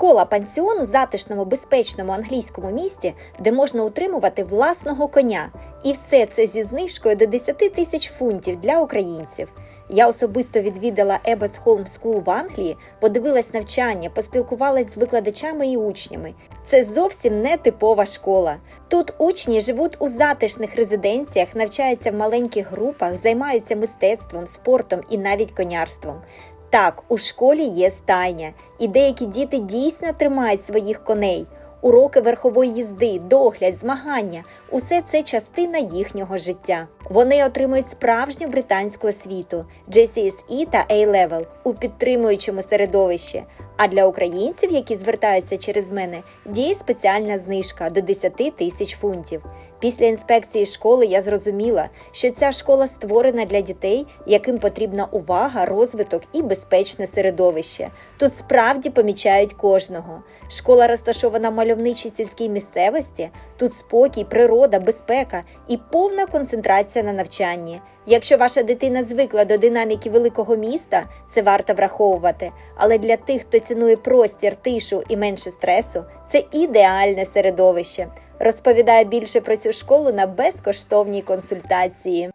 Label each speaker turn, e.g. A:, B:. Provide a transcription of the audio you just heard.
A: Школа пансіон у затишному безпечному англійському місті, де можна утримувати власного коня. І все це зі знижкою до 10 тисяч фунтів для українців. Я особисто відвідала Еббетс Холм School в Англії, подивилась навчання, поспілкувалась з викладачами і учнями. Це зовсім не типова школа. Тут учні живуть у затишних резиденціях, навчаються в маленьких групах, займаються мистецтвом, спортом і навіть конярством. Так, у школі є стайня, і деякі діти дійсно тримають своїх коней. Уроки верхової їзди, догляд, змагання усе це частина їхнього життя. Вони отримують справжню британську освіту GCSE та A-Level у підтримуючому середовищі. А для українців, які звертаються через мене, діє спеціальна знижка до 10 тисяч фунтів. Після інспекції школи я зрозуміла, що ця школа створена для дітей, яким потрібна увага, розвиток і безпечне середовище. Тут справді помічають кожного. Школа розташована в мальовничій сільській місцевості. Тут спокій, природа, безпека і повна концентрація на навчанні. Якщо ваша дитина звикла до динаміки великого міста, це варто враховувати. Але для тих, хто цінує простір, тишу і менше стресу, це ідеальне середовище. Розповідає більше про цю школу на безкоштовній консультації.